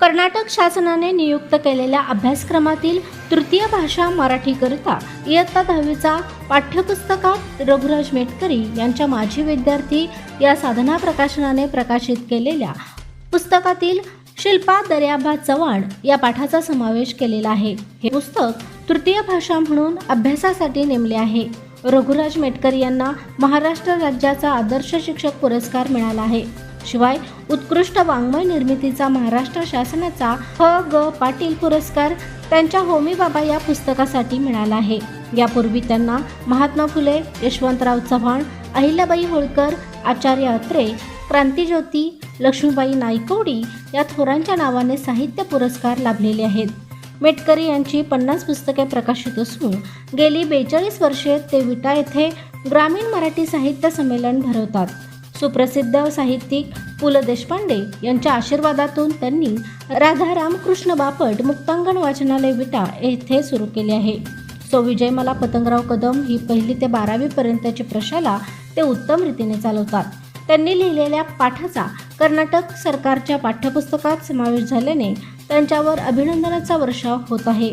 कर्नाटक शासनाने नियुक्त केलेल्या अभ्यासक्रमातील तृतीय भाषा मराठीकरिता इयत्ता दहावीचा पाठ्यपुस्तकात रघुराज मेटकरी यांच्या माजी विद्यार्थी या साधना प्रकाशनाने प्रकाशित केलेल्या पुस्तकातील शिल्पा दर्याबा चव्हाण या पाठाचा समावेश केलेला आहे. हे पुस्तक तृतीय भाषा म्हणून अभ्यासासाठी नेमले आहे. रघुराज मेटकरी यांना महाराष्ट्र राज्याचा आदर्श शिक्षक पुरस्कार मिळाला आहे. शिवाय उत्कृष्ट वाङ्मय निर्मितीचा महाराष्ट्र शासनाचा ह ग पाटील पुरस्कार त्यांच्या होमी बाबा या पुस्तकासाठी मिळाला आहे. यापूर्वी त्यांना महात्मा फुले यशवंतराव चव्हाण अहिल्याबाई होळकर आचार्य अत्रे क्रांतीज्योती लक्ष्मीबाई नाईकवडी या थोरांच्या नावाने साहित्य पुरस्कार लाभलेले आहेत. मेटकरी यांची पन्नास पुस्तके प्रकाशित असून गेली बेचाळीस वर्षे ते विटा येथे ग्रामीण मराठी साहित्य संमेलन भरवतात. सुप्रसिद्ध साहित्यिक पु ल देशपांडे यांच्या आशीर्वादातून त्यांनी राधा रामकृष्ण बापट मुक्तांगण वाचनालय विटा येथे सुरू केले आहे. सो विजयमाला पतंगराव कदम ही पहिली ते बारावी पर्यंतची प्रशाला ते उत्तम रीतीने चालवतात. त्यांनी लिहिलेल्या पाठाचा कर्नाटक सरकारच्या पाठ्यपुस्तकात समावेश झाल्याने त्यांच्यावर अभिनंदनाचा वर्षाव होत आहे.